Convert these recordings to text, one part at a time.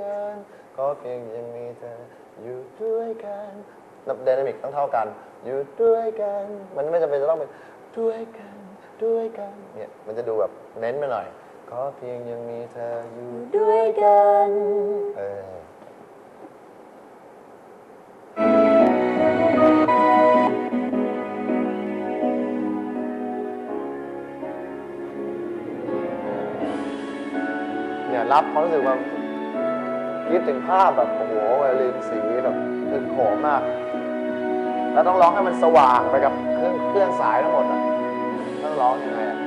กันก็เพียงยังมีเธออยู่ด้วยกันไดนามิกต้องเท่ากัน อยู่ด้วยกัน มันไม่จำเป็นจะต้องเป็นด้วยกันด้วยกันเนี่ยมันจะดูแบบเน้นไปหน่อยก็เพียงยังมีเธออยู่ด้วยกันเออเนี่ยรับความรู้สึกว่า คิดถึงภาพแบบโอ้โหไวโอลินสีแบบถึงโขมมาก แล้วต้องร้องให้มันสว่างไปกับเครื่องเครื่องสายทั้งหมดอะต้องร้องยังไงอะ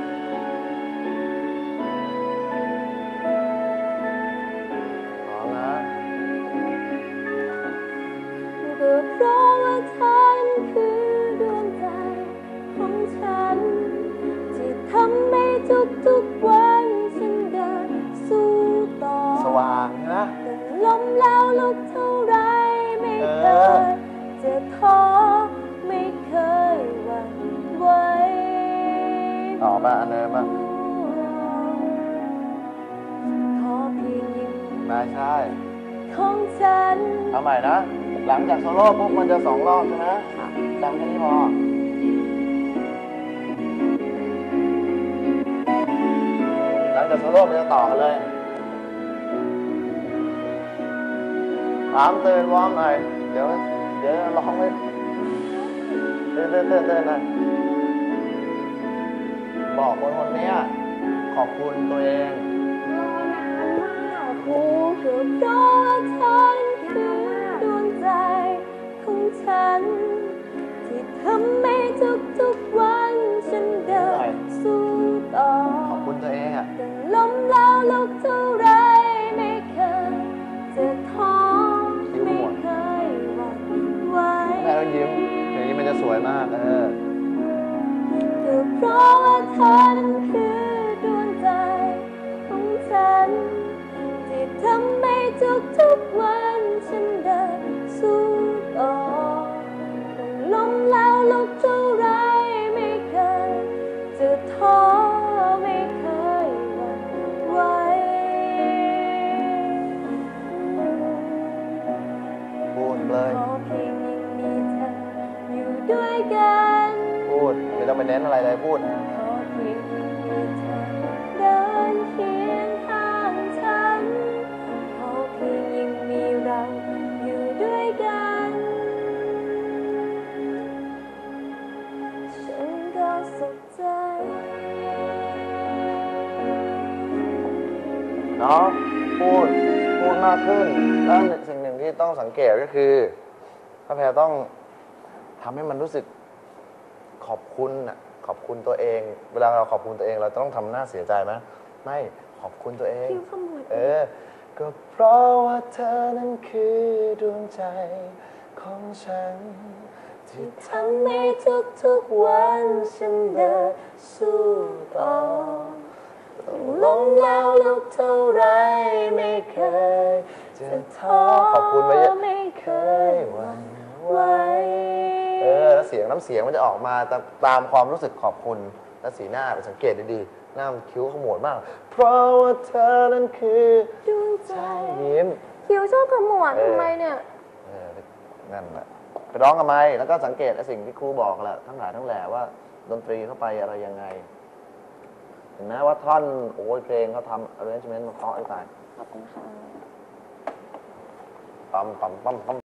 สว่างนะแต่ล้มแล้วลุกเท่าไรไม่เคเออยจะท้อไม่เคยหวั่นไหวต่อมาอันเดิมมาขอเพียงยิ้มมาใช่ของฉันเอาใหม่นะ หลังจากโซโล่ปุ๊บมันจะสองรอบใช่ไหมจำแค่นี้พอหลังจากโซโล่มันจะต่อกันเลย ถามตื่นวอร์มหน่อย เดี๋ยว เดี๋ยวร้องไม่เต้นเต้นเต้นเต้นหน่อยบอกคนคนนี้ขอบคุณตัวเองโอ้ก็เพราะว่าเธอ สวยมากเออก็เพราะว่าเธอนั้นคือดวงใจของฉันที่ทำให้ทุกๆวันฉันเดินสู้ต่อต้องล้มแล้วลุกเท่าไรไม่เคยจะท้อไม่เคยหวั่นไหวพูดเลย ต้องไปเน้นอะไรเลยพูดขอเพียงมีเธอเดินเคียงข้างฉันขอเพียงยังมีเราอยู่ด้วยกันฉันก็สุขใจเนาะพูดพูดมากขึ้น แล้วสิ่งหนึ่งที่ต้องสังเกตก็คือพระแพรต้องทำให้มันรู้สึก ขอบคุณน่ะขอบคุณตัวเอง เวลาเราขอบคุณตัวเอง เราต้องทำหน้าเสียใจไหมไม่ขอบคุณตัวเอง คิ้วขมวดเออ ก็เพราะว่าเธอนั้นคือดวงใจของฉัน ที่ทำทำให้ทุกๆวันฉันเดินสู้ต่อต้องลล้งมแล้วลุกเท่าไรไม่เคยจะท้อขอบคุณไว้เยอะ ไม่ สียงน้ำเสียงมันจะออกมาตามตามความรู้สึกขอบคุณและสีหน้าไปสังเกตดีๆหน้ามันคิ้วขมวดมาก เพราะว่าเธอนั้นคือดวงใจยิ้ม คิ้วชอบขมวดเออ ทำไมเนี่ย เออนั่นแหละไปร้องกันไหมแล้วก็สังเกตไอ้สิ่งที่ครูบอกแหละทั้งหลายทั้งแหล่ว่าดนตรีเข้าไปอะไรยังไงเห็นไหมว่าท่อนโอ้ยเพลงเขาทำ arrangement มาเพราะไอ้ตายขอบคุณค่ะ ปั๊มปั๊มปั๊มปั๊ม